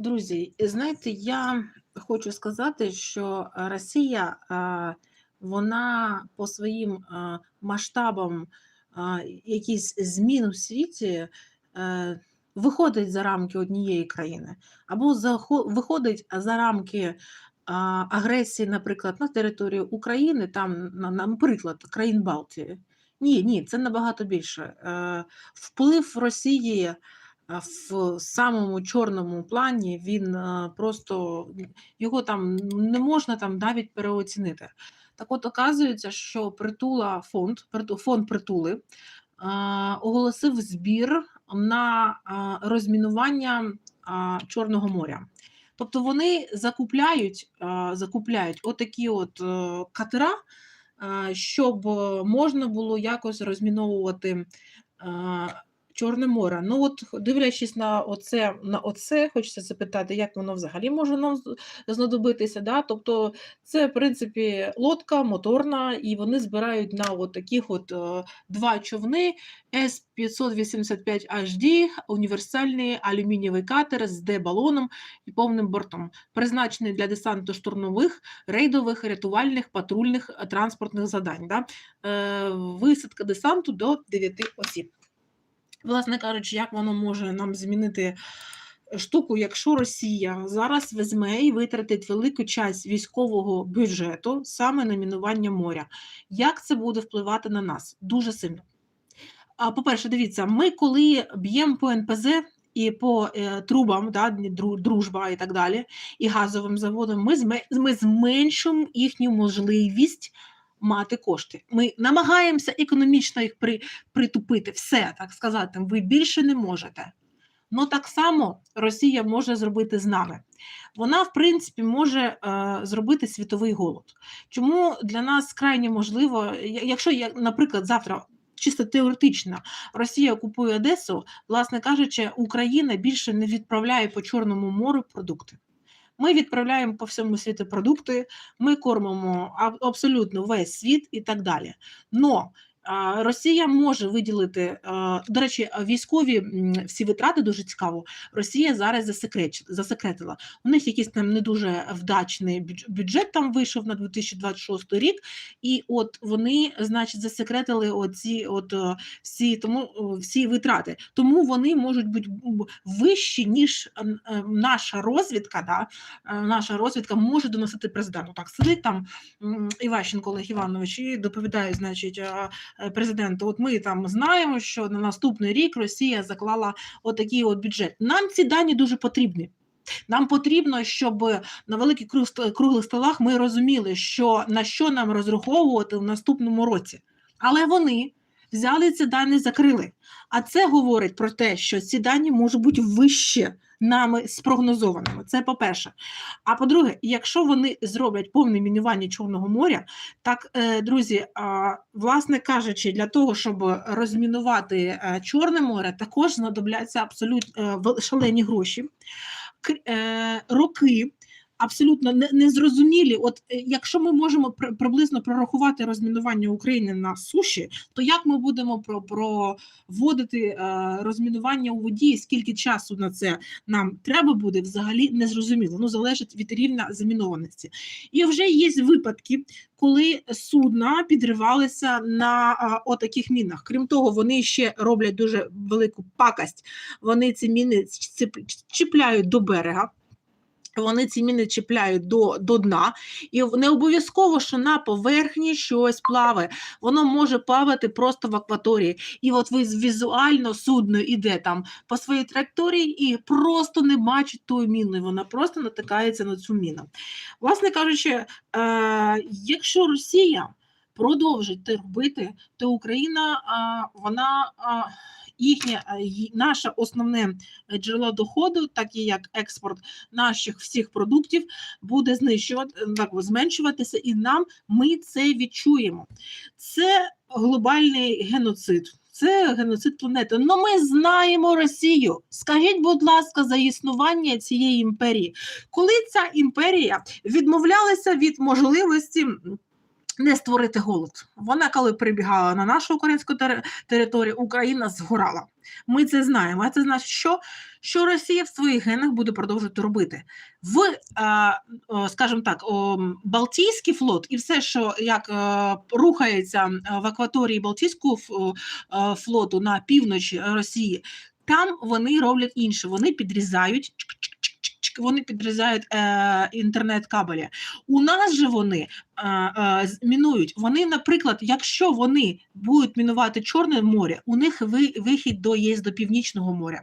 Друзі, знаєте, я хочу сказати, що Росія, вона по своїм масштабам якісь змін у світі е, виходить за рамки однієї країни, або виходить за рамки агресії, наприклад, на території України, там, наприклад, країн Балтії. Ні, ні, це набагато більше. Е, Вплив Росії в самому чорному плані він просто його там не можна там навіть переоцінити. Так от оказується, що притула фонд, фонд притули оголосив збір на розмінування Чорного моря. Тобто вони закупляють, закупляють отакі от е, катера, щоб можна було якось розміновувати Чорне море. Ну от дивлячись на оце, на оце, хочеться запитати, як воно взагалі може нам знадобитися. Да? Тобто це, в принципі, лодка моторна, і вони збирають на от таких от е, два човни С-585HD, універсальний алюмінієвий катер з Д-балоном і повним бортом, призначений для десанту штурмових, рейдових, рятувальних, патрульних е, транспортних задань. Да? Е, висадка десанту до 9 осіб. Власне кажучи, як воно може нам змінити штуку, якщо Росія зараз візьме і витратить велику часть військового бюджету саме на мінування моря. Як це буде впливати на нас? Дуже сильно. А по-перше, дивіться, ми коли б'ємо по НПЗ і по е, трубам, да, дружба і так далі, і газовим заводам, ми, ми зменшуємо їхню можливість мати кошти. Ми намагаємося економічно їх при, притупити, все так сказати, ви більше не можете. Ну так само Росія може зробити з нами. Вона, в принципі, може е, зробити світовий голод. Чому для нас крайне можливо, якщо наприклад, завтра. Чисто теоретично Росія окупує Одесу, власне кажучи, Україна більше не відправляє по Чорному морю продукти. Ми відправляємо по всьому світу продукти, ми кормимо аб- абсолютно весь світ і так далі. Но Росія може виділити, до речі, військові всі витрати дуже цікаво. Росія зараз засекреч- засекретила. У них якийсь там не дуже вдачний бюдж- бюджет там вийшов на 2026 рік, і от вони, значить, засекретили оці от е, всі тому всі витрати. Тому вони можуть бути вищі, ніж е, наша розвідка. Да? е, Наша розвідка може доносити президенту. Так сидить там Іващенко Олег Іванович і доповідає, значить, президенту. От ми там знаємо, що на наступний рік Росія заклала отакий от бюджет. Нам ці дані дуже потрібні. Нам потрібно, щоб на великих круг- круглих столах ми розуміли, що на що нам розраховувати в наступному році. Але вони взяли ці дані, закрили. А це говорить про те, що ці дані можуть бути вище нами спрогнозованими. Це по-перше. А по-друге, якщо вони зроблять повне мінування Чорного моря, так, е, друзі, власне кажучи, для того, щоб розмінувати е, Чорне море, також знадобляться абсолютно е, шалені гроші, роки. Абсолютно незрозумілі. От е, якщо ми можемо приблизно прорахувати розмінування України на суші, то як ми будемо проводити е, розмінування у воді, і скільки часу на це нам треба буде, взагалі незрозуміло. Ну залежить від рівня замінованості. І вже є випадки, коли судна підривалися на а, отаких мінах. Крім того, вони ще роблять дуже велику пакость. Вони ці міни чіпляють до берега. Вони ці міни чіпляють до, до дна, і не обов'язково, що на поверхні щось плаває. Воно може плавати просто в акваторії. І от ви візуально судно іде там по своїй траєкторії і просто не бачить тої міни. Вона просто натикається на цю міну. Власне кажучи, е, якщо Росія продовжить це робити, то Україна а, вона а, їхнє а, наше основне джерело доходу, так і як експорт наших всіх продуктів, буде знищувати так, зменшуватися, і нам ми це відчуємо. Це глобальний геноцид. Це геноцид планети. Ну ми знаємо Росію. Скажіть, будь ласка, за існування цієї імперії. Коли ця імперія відмовлялася від можливості не створити голод. Вона, коли прибігала на нашу українську тери- територію, Україна згорала. Ми це знаємо. А це значить, що, що Росія в своїх генах буде продовжувати робити. В, е, скажімо так, Балтійський флот і все, що як е, рухається е, в акваторії Балтійського е, флоту на півночі Росії, там вони роблять інше. Вони підрізають вони підрізають е, інтернет-кабелі. У нас же вони е, е, мінують. Вони, наприклад, якщо вони будуть мінувати Чорне море, у них ви- вихід до є до Північного моря.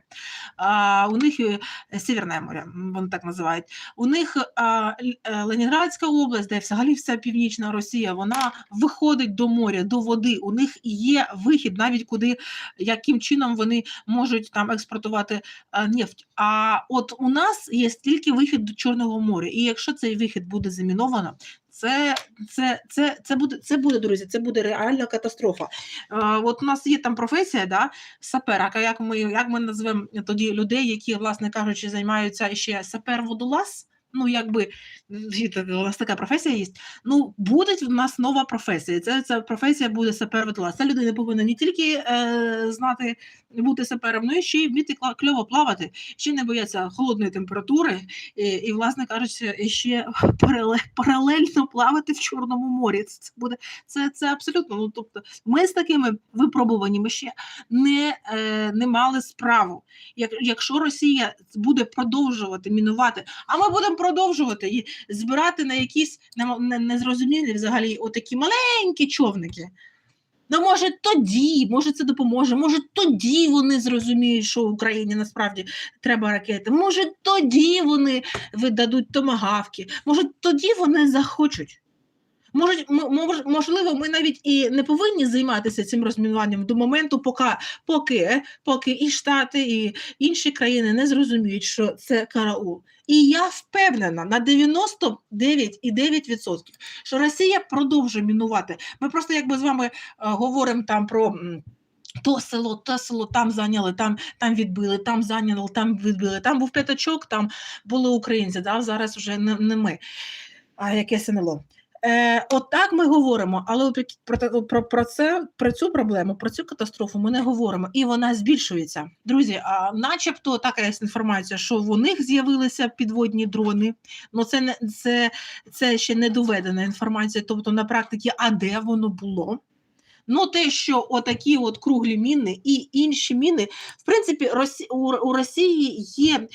А, у них е, Северне море, вони так називають. У них Л- е, Ленінградська область, де взагалі вся північна Росія, вона виходить до моря, до води. У них є вихід, навіть куди яким чином вони можуть там експортувати а, нефть. А от у нас є тільки вихід до Чорного моря. І якщо цей вихід буде заміновано, це, це, це, це, буде, це буде, друзі, це буде реальна катастрофа. Е, от у нас є там професія, да, сапера, як ми, як ми назвемо тоді людей, які, власне кажучи, займаються ще сапер-водолаз, ну, якби у нас така професія є. Ну, буде в нас нова професія. Це, ця професія буде сапер-водолаз. Ця людина повинна не тільки е, знати бути сапером, ну і ще й вміти кльово плавати, ще не бояться холодної температури, і, і власне кажучи, ще паралельно плавати в Чорному морі. Це буде це, це абсолютно. Ну тобто, ми з такими випробуваннями ще не, е, не мали справу. Як, якщо Росія буде продовжувати мінувати, а ми будемо продовжувати і збирати на якісь незрозумілі взагалі отакі маленькі човники. Ну, може, тоді, може, це допоможе. Може, тоді вони зрозуміють, що Україні насправді треба ракети. Може, тоді вони видадуть томагавки. Може, тоді вони захочуть. Може, можливо, ми навіть і не повинні займатися цим розмінуванням до моменту, поки, поки, поки і Штати, і інші країни не зрозуміють, що це караул. І я впевнена на 99,9%, що Росія продовжує мінувати. Ми просто якби з вами е, говоримо там про. То село, то село, там зайняли, там, там відбили, там зайняли, там відбили. Там був п'ятачок, там були українці, да? зараз вже не, не ми, а яке СНЛО. Е, от ми говоримо, але про, про, про це, про цю проблему, про цю катастрофу ми не говоримо, і вона збільшується. Друзі, а начебто така є інформація, що в них з'явилися підводні дрони. Ну це не це, це ще не доведена інформація, тобто на практиці, а де воно було. Ну, те, що отакі от круглі міни і інші міни, в принципі, у, Росії є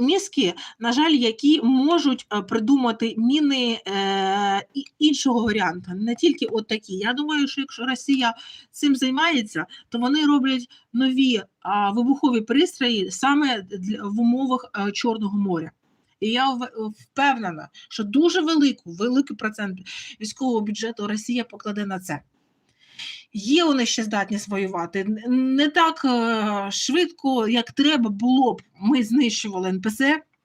мізки, на жаль, які можуть е, придумати міни е... іншого варіанту, не тільки от. Я думаю, що якщо Росія цим займається, то вони роблять нові вибухові пристрої саме для, в умовах е, Чорного моря. І я впевнена, що дуже велику, великий процент військового бюджету Росія покладе на це. Є вони ще здатність воювати. Не так е, швидко, як треба було б. Ми знищували НПЗ.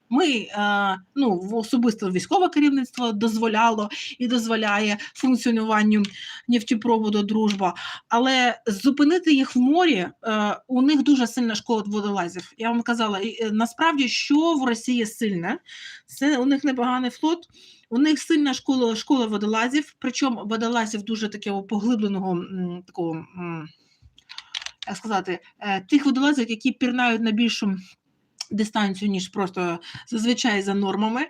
Ми е, ну, особисто військове керівництво дозволяло і дозволяє функціонуванню нефтепроводу дружба. Але зупинити їх в морі е, у них дуже сильна школа водолазів. Я вам казала, насправді, що в Росії сильне, це у них непоганий флот. У них сильна школа, школа водолазів, причому водолазів дуже такого поглибленого такого, як сказати, е, тих водолазів, які пірнають на більшу дистанцію, ніж просто зазвичай за нормами,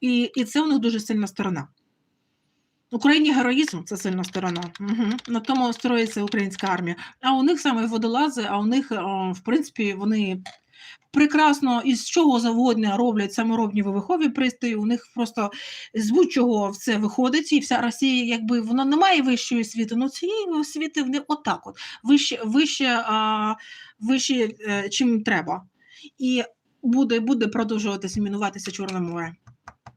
і, і це у них дуже сильна сторона. В Україні героїзм це сильна сторона. Угу. На тому строїться українська армія. А у них саме водолази, а у них, о, в принципі, вони прекрасно із чого завгодно роблять саморобні вибухові пристрої. У них просто з будь-чого все виходить, і вся Росія, якби вона не має вищої освіти, ну цієї освіти в них отак от вище, вище, а, вище е, чим треба. І буде, буде продовжуватися мінуватися Чорне море.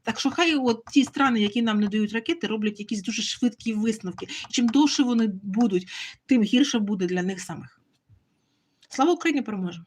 Так що хай от ті страни, які нам не дають ракети, роблять якісь дуже швидкі висновки. Чим довше вони будуть, тим гірше буде для них самих. Слава Україні переможемо!